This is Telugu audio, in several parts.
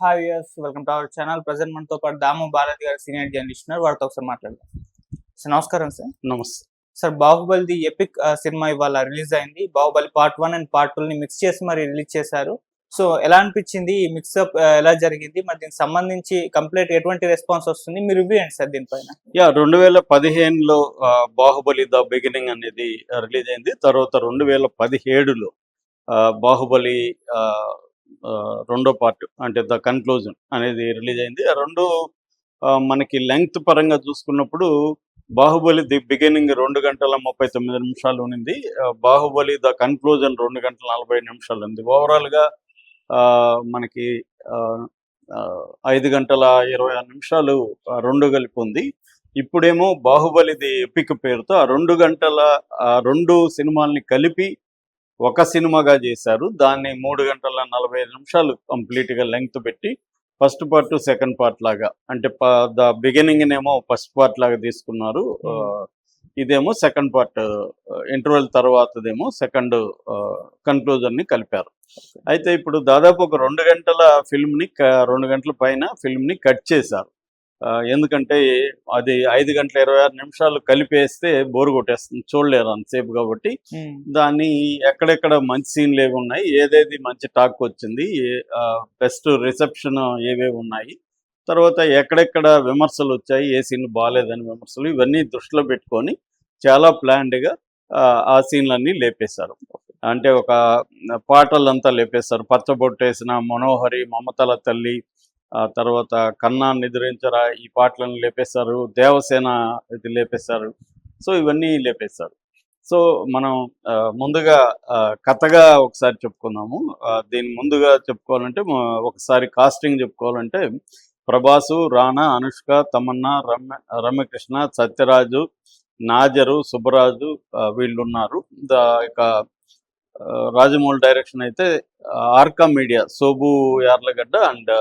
Hi yes welcome to our channel present మనతో పాటు దాము బాలాజీ గారు సీనియర్ జర్నలిస్ట్ ఉన్నారు. వారితో ఒకసారి మాట్లాడదాం. సార్ నమస్కారం సార్. నమస్తే. సార్ బాహుబలిది ఎపిక్ సినిమా ఇవాళ రిలీజ్ అయింది. Baahubali part one and part two ని మిక్స్ చేసి మరి రిలీజ్ చేశారు. సో ఎలా అనిపించింది ఈ మిక్సప్ ఎలా జరిగింది? మరి దీనికి సంబంధించి కంప్లీట్ ఎటువంటి రెస్పాన్స్ వస్తుంది? మీరు రివ్యూ ఏంటి సార్ దీనిపైన? యా రెండు వేల పదిహేనులో బాహుబలి ద బిగినింగ్ అనేది రిలీజ్ అయింది. తర్వాత రెండు వేల పదిహేడులో బాహుబలి రెండో పార్ట్ అంటే ద కన్క్లూజన్ అనేది రిలీజ్ అయింది. ఆ రెండు ఆ, మనకి లెంగ్త్ పరంగా చూసుకున్నప్పుడు బాహుబలి ది బిగినింగ్ రెండు గంటల ముప్పై తొమ్మిది నిమిషాలు ఉన్నింది. బాహుబలి ద కన్క్లూజన్ రెండు గంటల నలభై నిమిషాలు ఉంది ఓవరాల్గా ఆ, మనకి ఆ, ఐదు గంటల ఇరవై ఆరు నిమిషాలు రెండు కలిపి ఉంది. ఇప్పుడేమో బాహుబలిది ఎపిక్ పేరుతో ఆ రెండు గంటల ఆ రెండు సినిమాల్ని కలిపి ఒక సినిమాగా చేశారు. దాన్ని మూడు గంటల నలభై ఐదు నిమిషాలు కంప్లీట్గా లెంగ్త్ పెట్టి ఫస్ట్ పార్ట్ సెకండ్ పార్ట్ లాగా అంటే ద బిగినింగ్ ఏమో ఫస్ట్ పార్ట్ లాగా తీసుకున్నారు. ఆ, ఇదేమో సెకండ్ పార్ట్ ఇంటర్వెల్ తర్వాతదేమో సెకండ్ కన్క్లూజన్ని కలిపారు. అయితే ఇప్పుడు దాదాపు ఒక రెండు గంటల ఫిల్మ్ని క- రెండు గంటల పైన ఫిల్మ్ని కట్ చేశారు. ఎందుకంటే అది ఐదు గంటల ఇరవై ఆరు నిమిషాలు కలిపేస్తే బోరు కొట్టేస్తుంది. చూడలేరు అంతసేపు కాబట్టి. దాన్ని ఎక్కడెక్కడ మంచి సీన్లు ఏవి ఉన్నాయి. ఏదేది మంచి టాక్ వచ్చింది బెస్ట్ రిసెప్షన్ ఏవేవి ఉన్నాయి. తర్వాత ఎక్కడెక్కడ విమర్శలు వచ్చాయి ఏ సీన్ బాగాలేదని విమర్శలు ఇవన్నీ దృష్టిలో పెట్టుకొని చాలా ప్లాన్డ్గా ఆ సీన్లన్నీ లేపేశారు. అంటే ఒక పాటలంతా లేపేశారు. పచ్చబొట్టేసిన మనోహరి మమతల తల్లి తర్వాత కన్నా నిద్రించరా ఈ పాటలను లేపేశారు దేవసేన ఇది లేపేశారు. సో ఇవన్నీ లేపేశారు. సో మనం ఆ, ముందుగా కథగా ఒకసారి చెప్పుకుందాము. దీని ముందుగా చెప్పుకోవాలంటే ఒకసారి కాస్టింగ్ చెప్పుకోవాలంటే ప్రభాసు రాణా అనుష్క తమన్నా రమ్య రమ్యకృష్ణ సత్యరాజు నాజరు సుబ్బరాజు వీళ్ళున్నారు. వీళ్ళు ఉన్నారు దా ఇక రాజమౌళి డైరెక్షన్ అయితే ఆర్కా మీడియా సోబు యార్లగడ్డ అండ్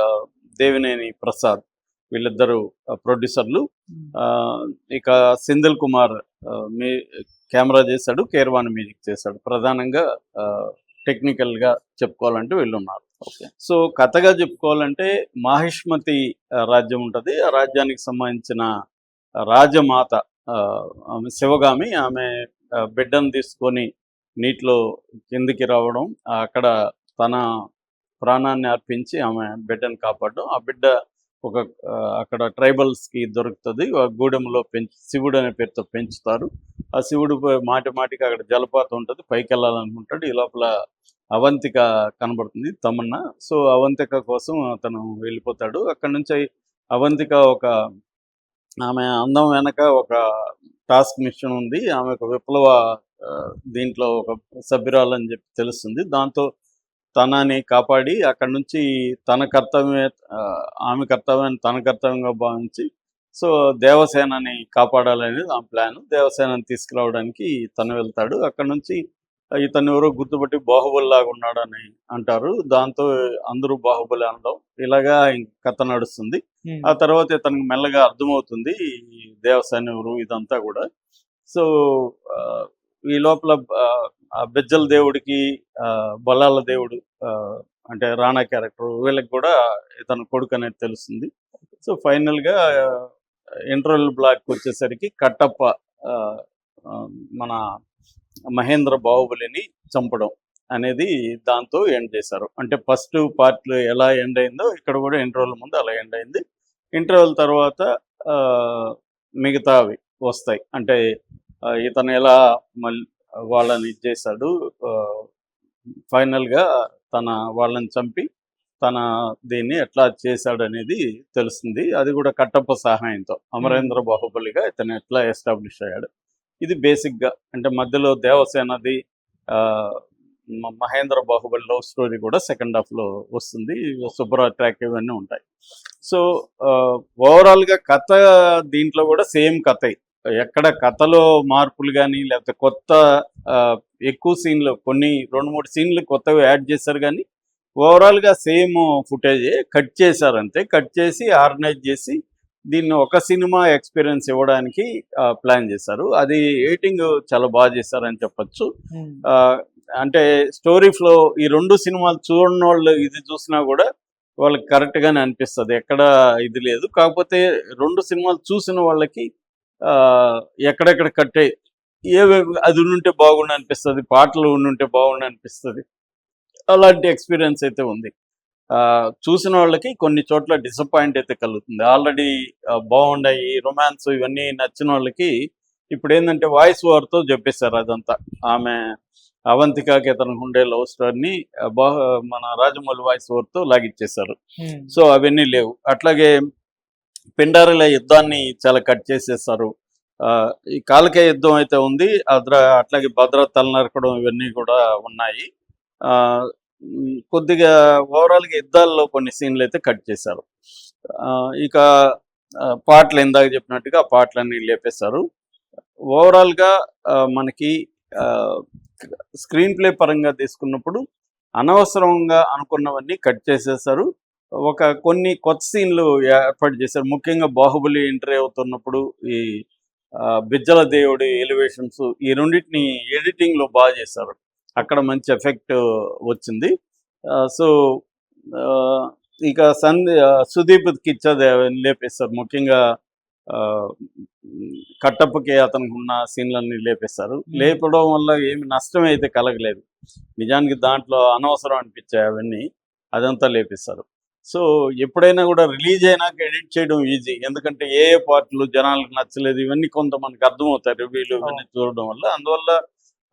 దేవినేని ప్రసాద్ వీళ్ళిద్దరు ప్రొడ్యూసర్లు. ఇక సెంధిల్ కుమార్ మీ కెమెరా చేశాడు కేర్వాన్ మ్యూజిక్ చేశాడు. ప్రధానంగా టెక్నికల్గా చెప్పుకోవాలంటే వీళ్ళు ఉన్నారు ఓకే. సో కథగా చెప్పుకోవాలంటే మాహిష్మతి రాజ్యం ఉంటుంది. ఆ రాజ్యానికి సంబంధించిన రాజమాత ఆమె శివగామి ఆమె బిడ్డను తీసుకొని నీటిలో కిందికి రావడం అక్కడ తన ప్రాణాన్ని అర్పించి ఆమె బిడ్డను కాపాడడం ఆ బిడ్డ ఒక అక్కడ ట్రైబల్స్కి దొరుకుతుంది. గూడెంలో పెంచి శివుడు అనే పేరుతో పెంచుతారు. ఆ శివుడు మాటి మాటికి అక్కడ జలపాతం ఉంటుంది. పైకి వెళ్ళాలనుకుంటాడు ఈ లోపల అవంతిక కనబడుతుంది తమన్నా. సో అవంతిక కోసం అతను వెళ్ళిపోతాడు. అక్కడ నుంచి అవంతిక ఒక ఆమె అందం వెనక ఒక టాస్క్ మిషన్ ఉంది. ఆమె ఒక విప్లవ దీంట్లో ఒక సభ్యురాలని చెప్పి తెలుస్తుంది. దాంతో తనని కాపాడి అక్కడ నుంచి తన కర్తవ్యమే ఆమె కర్తవ్యాన్ని తన కర్తవ్యంగా భావించి సో దేవసేనని కాపాడాలనేది ఆ ప్లాన్. దేవసేనని తీసుకురావడానికి తను వెళ్తాడు. అక్కడ నుంచి ఇతను ఎవరో గుర్తుపట్టి బాహుబలి లాగా ఉన్నాడని అంటారు. దాంతో అందరూ బాహుబలి అనడం. ఇలాగా కథ నడుస్తుంది. ఆ తర్వాత ఇతనికి మెల్లగా అర్థమవుతుంది దేవసేన ఎవరు ఇదంతా కూడా. సో ఈ లోపల ఆ, బెజ్జల దేవుడికి ఆ, దేవుడు ఆ, అంటే రాణా క్యారెక్టర్ వీళ్ళకి కూడా ఇతను కొడుకు అనేది తెలుస్తుంది. సో ఫైనల్గా ఇంటర్వెల్ బ్లాక్ వచ్చేసరికి కట్టప్ప ఆ, మన మహేంద్ర బాహుబలిని చంపడం అనేది దాంతో ఎండ్ చేశారు. అంటే ఫస్ట్ పార్ట్ ఎలా ఎండ్ అయిందో ఇక్కడ కూడా ఇంటర్వెల్ ముందు అలా ఎండ్ అయింది. ఇంటర్వెల్ తర్వాత ఆ, మిగతావి వస్తాయి. అంటే ఇతను ఎలా మళ్ళీ వాళ్ళని ఇది చేశాడు ఆ, ఫైనల్గా తన వాళ్ళని చంపి తన దీన్ని ఎట్లా చేశాడు అనేది తెలుస్తుంది. అది కూడా కట్టప్ప సహాయంతో అమరేంద్ర బాహుబలిగా ఇతను ఎట్లా ఎస్టాబ్లిష్ అయ్యాడు. ఇది బేసిక్గా అంటే మధ్యలో దేవసేనది మహేంద్ర బాహుబలి లవ్ స్టోరీ కూడా సెకండ్ హాఫ్లో వస్తుంది. సూపర్ అట్రాక్టివ్ అన్నీ ఉంటాయి. సో ఓవరాల్గా కథ దీంట్లో కూడా సేమ్ కథ. ఎక్కడ కథలో మార్పులు కానీ లేకపోతే కొత్త ఎక్కువ సీన్లు కొన్ని రెండు మూడు సీన్లు కొత్తవి యాడ్ చేశారు కానీ ఓవరాల్గా సేమ్ ఫుటేజే. కట్ చేశారు అంతే. కట్ చేసి ఆర్గనైజ్ చేసి దీన్ని ఒక సినిమా ఎక్స్పీరియన్స్ ఇవ్వడానికి ప్లాన్ చేశారు. అది ఎయిటింగ్ చాలా బాగా చేశారని చెప్పొచ్చు. అంటే స్టోరీ ఫ్లో ఈ రెండు సినిమాలు చూడని వాళ్ళు ఇది చూసినా కూడా వాళ్ళకి కరెక్ట్ గానే అనిపిస్తుంది. ఎక్కడ ఇది లేదు. కాకపోతే రెండు సినిమాలు చూసిన వాళ్ళకి ఎక్కడెక్కడ కట్టే ఏవే అది ఉంటే బాగుండు అనిపిస్తుంది పాటలు ఉండుంటే బాగుండు అనిపిస్తుంది. అలాంటి ఎక్స్పీరియన్స్ అయితే ఉంది. ఆ, చూసిన వాళ్ళకి కొన్ని చోట్ల డిసప్పాయింట్ అయితే కలుగుతుంది. ఆల్రెడీ బాగున్నాయి రొమాన్స్ ఇవన్నీ నచ్చిన వాళ్ళకి ఇప్పుడు ఏంటంటే వాయిస్ ఓవర్తో చెప్పేశారు అదంతా. ఆమె అవంతికకి అతనికి ఉండే లవ్ స్టోరీని బా మన రాజమౌళి వాయిస్ ఓవర్తో లాగిచ్చేశారు. సో అవన్నీ లేవు. అట్లాగే పిండారుల యుద్ధాన్ని చాలా కట్ చేసేస్తారు ఆ, ఈ కాలకే యుద్ధం అయితే ఉంది. అద్ర అట్లాగే భద్ర తలనరకడం ఇవన్నీ కూడా ఉన్నాయి. ఆ, కొద్దిగా ఓవరాల్గా యుద్ధాల్లో కొన్ని సీన్లు అయితే కట్ చేశారు. ఆ, ఇక ఆ, పాటలు ఇందాక చెప్పినట్టుగా ఆ పాటలన్నీ లేపేశారు. ఓవరాల్గా ఆ, మనకి స్క్రీన్ ప్లే పరంగా తీసుకున్నప్పుడు అనవసరంగా అనుకున్నవన్నీ కట్ చేసేసారు. ఒక కొన్ని కొత్త సీన్లు ఏర్పాటు చేశారు. ముఖ్యంగా బాహుబలి ఎంట్రీ అవుతున్నప్పుడు ఈ బిజ్జల దేవుడి ఎలివేషన్స్ ఈ రెండింటిని ఎడిటింగ్లో బాగా చేశారు. అక్కడ మంచి ఎఫెక్ట్ వచ్చింది. సో ఇక ఆ, సుదీప్ కిచ్చా లేపేస్తారు ముఖ్యంగా కట్టప్పకి అతనికి ఉన్న సీన్లన్నీ లేపేస్తారు లేపడం వల్ల ఏమి నష్టం అయితే కలగలేదు. నిజానికి దాంట్లో అనవసరం అనిపించాయి అవన్నీ. అదంతా లేపేస్తారు సో ఎప్పుడైనా కూడా రిలీజ్ అయినాక ఎడిట్ చేయడం ఈజీ. ఎందుకంటే ఏ ఏ పార్ట్లు జనాలకు నచ్చలేదు ఇవన్నీ కొంత మనకు అర్థమవుతాయి రివ్యూలు ఇవన్నీ చూడడం వల్ల. అందువల్ల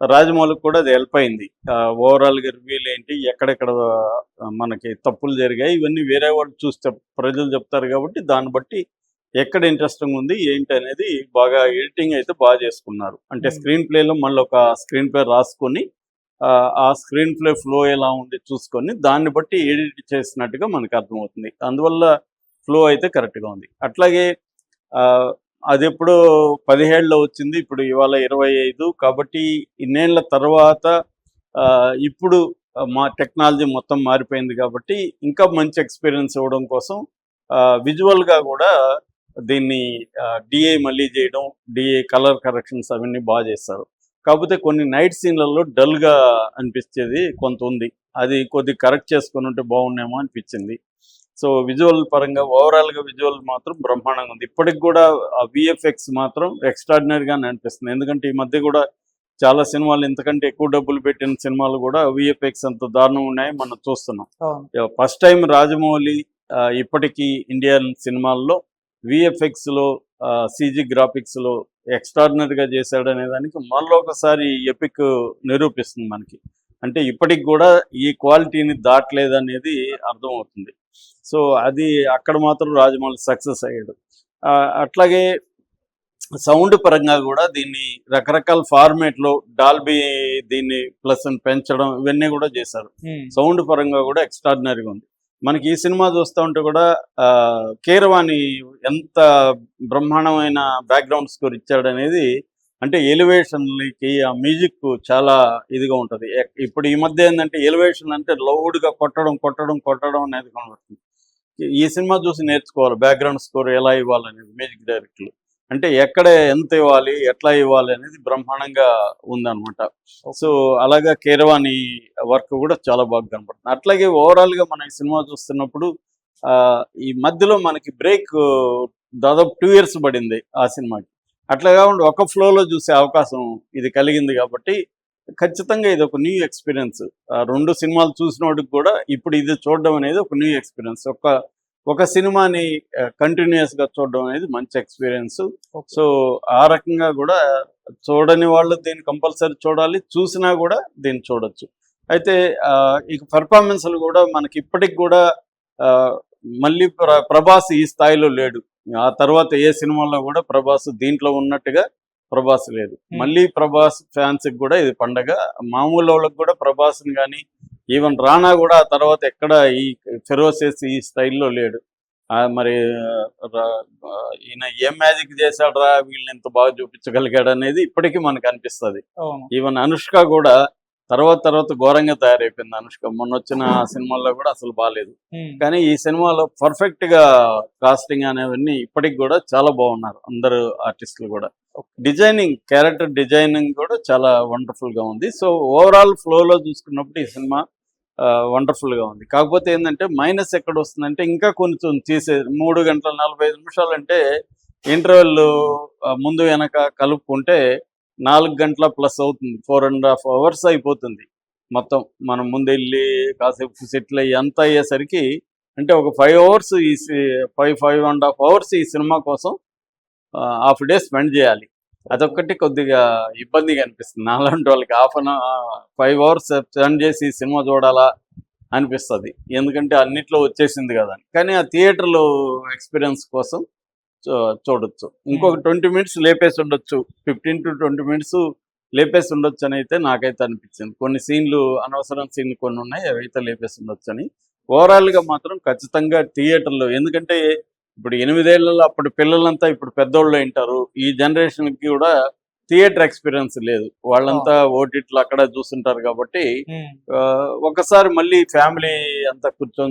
రాజమౌళికి కూడా అది హెల్ప్ అయింది. ఓవరాల్గా రివ్యూలు ఏంటి ఎక్కడెక్కడ మనకి తప్పులు జరిగాయి ఇవన్నీ వేరే వాళ్ళు చూస్తే ప్రజలు చెప్తారు కాబట్టి దాన్ని బట్టి ఎక్కడ ఇంట్రెస్టింగ్ ఉంది ఏంటి అనేది బాగా ఎడిటింగ్ అయితే బాగా చేసుకున్నారు. అంటే. స్క్రీన్ ప్లేలో మళ్ళీ ఒక స్క్రీన్ ప్లే రాసుకొని ఆ, స్క్రీన్ ప్లే ఫ్లో ఎలా ఉంది చూసుకొని దాన్ని బట్టి ఎడిట్ చేసినట్టుగా మనకు అర్థమవుతుంది. అందువల్ల ఫ్లో అయితే కరెక్ట్గా ఉంది. అట్లాగే అది ఎప్పుడు పదిహేడులో వచ్చింది ఇప్పుడు ఇవాళ ఇరవై ఐదు కాబట్టి ఇన్నేళ్ళ తర్వాత ఆ, ఇప్పుడు మా టెక్నాలజీ మొత్తం మారిపోయింది కాబట్టి ఇంకా మంచి ఎక్స్పీరియన్స్ ఇవ్వడం కోసం విజువల్గా కూడా దీన్ని డిఏ మళ్ళీ చేయడం డిఏ కలర్ కరెక్షన్స్ అవన్నీ బాగా చేస్తారు. కాకపోతే కొన్ని నైట్ సీన్లలో డల్గా అనిపించేది కొంత ఉంది. అది కొద్ది కరెక్ట్ చేసుకుని ఉంటే బాగున్నేమో అనిపించింది. సో విజువల్ పరంగా ఓవరాల్గా విజువల్ మాత్రం బ్రహ్మాండంగా ఉంది. ఇప్పటికి కూడా ఆ విఎఫ్ఎక్స్ మాత్రం ఎక్స్ట్రాడినరీగానే అనిపిస్తుంది. ఎందుకంటే ఈ మధ్య కూడా చాలా సినిమాలు ఇంతకంటే ఎక్కువ డబ్బులు పెట్టిన సినిమాలు కూడా విఎఫ్ఎక్స్ అంత దారుణం ఉన్నాయి మనం చూస్తున్నాం. ఫస్ట్ టైం రాజమౌళి ఇప్పటికీ ఇండియన్ సినిమాల్లో విఎఫ్ఎక్స్లో సిజీ గ్రాఫిక్స్లో ఎక్స్ట్రాడినరీగా చేశాడు అనే దానికి మళ్ళీ ఒకసారి ఎపిక్ నిరూపిస్తుంది మనకి. అంటే ఇప్పటికి కూడా ఈ క్వాలిటీని దాటలేదు అనేది అర్థమవుతుంది. సో అది అక్కడ మాత్రం రాజమౌళి సక్సెస్ అయ్యాడు. అట్లాగే సౌండ్ పరంగా కూడా దీన్ని రకరకాల ఫార్మేట్లో డాల్బీ దీన్ని ప్లస్ పెంచడం ఇవన్నీ కూడా చేశారు. సౌండ్ పరంగా కూడా ఎక్స్ట్రాడినరీగా ఉంది. మనకి ఈ సినిమా చూస్తూ ఉంటే కూడా ఆ, కీరవాణి ఎంత బ్రహ్మాండమైన బ్యాక్గ్రౌండ్ స్కోర్ ఇచ్చాడు అనేది అంటే ఎలివేషన్లకి ఆ మ్యూజిక్ చాలా ఇదిగా ఉంటుంది. ఇప్పుడు ఈ మధ్య ఏంటంటే ఎలివేషన్ అంటే లౌడ్గా కొట్టడం కొట్టడం కొట్టడం అనేది కనబడుతుంది. ఈ సినిమా చూసి నేర్చుకోవాలి బ్యాక్గ్రౌండ్ స్కోర్ ఎలా ఇవ్వాలనేది మ్యూజిక్ డైరెక్టర్లు అంటే ఎక్కడ ఎంత ఇవ్వాలి ఎట్లా ఇవ్వాలి అనేది బ్రహ్మాండంగా ఉందన్నమాట. సో అలాగా కీరవాణి వర్క్ కూడా చాలా బాగా కనపడుతుంది అట్లాగే ఓవరాల్గా మనం ఈ సినిమా చూస్తున్నప్పుడు ఆ, ఈ మధ్యలో మనకి బ్రేక్ దాదాపు టూ ఇయర్స్ పడింది ఆ సినిమాకి. అట్లా కాకుండా ఒక ఫ్లోలో చూసే అవకాశం ఇది కలిగింది కాబట్టి ఖచ్చితంగా ఇది ఒక న్యూ ఎక్స్పీరియన్స్ రెండు సినిమాలు చూసిన కూడా ఇప్పుడు ఇది చూడడం అనేది ఒక న్యూ ఎక్స్పీరియన్స్ ఒక ఒక సినిమాని కంటిన్యూస్గా చూడడం అనేది మంచి ఎక్స్పీరియన్స్. సో ఆ రకంగా కూడా చూడని వాళ్ళు దీన్ని కంపల్సరీ చూడాలి. చూసినా కూడా దీన్ని చూడొచ్చు. అయితే ఇక పెర్ఫార్మెన్స్లు కూడా మనకి ఇప్పటికి కూడా ఆ, మళ్ళీ ప్ర- ప్రభాస్ ఈ స్థాయిలో లేడు. ఆ తర్వాత ఏ సినిమాలో కూడా ప్రభాస్ దీంట్లో ఉన్నట్టుగా ప్రభాస్ లేదు. Hmm. మళ్ళీ ప్రభాస్ ఫ్యాన్స్కి కూడా ఇది పండగ. మామూలు వాళ్ళకి కూడా ప్రభాస్ని కానీ ఈవెన్ రానా కూడా తర్వాత ఎక్కడ ఈ ఫెరోసెస్ ఈ స్టైల్లో లేడు. మరి ఈయన ఏం మ్యాజిక్ చేశాడురా? వీళ్ళని ఎంత బాగా చూపించగలిగాడు అనేది ఇప్పటికీ మనకు అనిపిస్తుంది. ఈవెన్ అనుష్క కూడా తర్వాత తర్వాత ఘోరంగా తయారైపోయింది. అనుష్క మొన్న వచ్చిన సినిమాల్లో కూడా అసలు బాగాలేదు కానీ ఈ సినిమాలో పర్ఫెక్ట్గా కాస్టింగ్ అనేవన్నీ ఇప్పటికి కూడా చాలా బాగున్నారు. అందరు ఆర్టిస్టులు కూడా. డిజైనింగ్ క్యారెక్టర్ డిజైనింగ్ కూడా చాలా వండర్ఫుల్గా ఉంది. సో ఓవరాల్ ఫ్లో లో చూసుకున్నప్పుడు ఈ సినిమా వండర్ఫుల్గా ఉంది. కాకపోతే ఏంటంటే మైనస్ ఎక్కడ వస్తుందంటే ఇంకా కొంచెం తీసే మూడు గంటల నలభై ఐదు నిమిషాలు అంటే ఇంటర్వెల్ ముందు వెనక కలుపుకుంటే నాలుగు గంటల ప్లస్ అవుతుంది. ఫోర్ అండ్ హాఫ్ అవర్స్ అయిపోతుంది. మొత్తం మనం ముందు వెళ్ళి కాసేపు సెటిల్ అయ్యి అంత అయ్యేసరికి అంటే ఒక ఫైవ్ అవర్స్ ఈ five five and half hours ఈ సినిమా కోసం హాఫ్ డే స్పెండ్ చేయాలి. అదొక్కటి కొద్దిగా ఇబ్బందిగా అనిపిస్తుంది. నాలాంటి వాళ్ళకి half an five hours spend చేసి సినిమా చూడాలా అనిపిస్తుంది. ఎందుకంటే అన్నిట్లో వచ్చేసింది కదా. కానీ ఆ థియేటర్లో ఎక్స్పీరియన్స్ కోసం చూడొచ్చు. ఇంకొక ట్వంటీ మినిట్స్ లేపేసి ఉండొచ్చు. ఫిఫ్టీన్ టు ట్వంటీ మినిట్స్ లేపేసి ఉండొచ్చు అని అయితే నాకైతే అనిపించింది. కొన్ని సీన్లు అనవసరం సీన్లు కొన్ని ఉన్నాయి అవి అయితే లేపేసి ఉండొచ్చు అని. ఓవరాల్గా మాత్రం ఖచ్చితంగా థియేటర్లో ఎందుకంటే ఇప్పుడు ఎనిమిదేళ్ళలో అప్పుడు పిల్లలంతా ఇప్పుడు పెద్దోళ్ళు ఉంటారు ఈ జనరేషన్కి కూడా థియేటర్ ఎక్స్పీరియన్స్ లేదు. వాళ్ళంతా ఓటీటీలో అక్కడ చూస్తుంటారు కాబట్టి ఒకసారి మళ్ళీ ఫ్యామిలీ అంతా కూర్చొని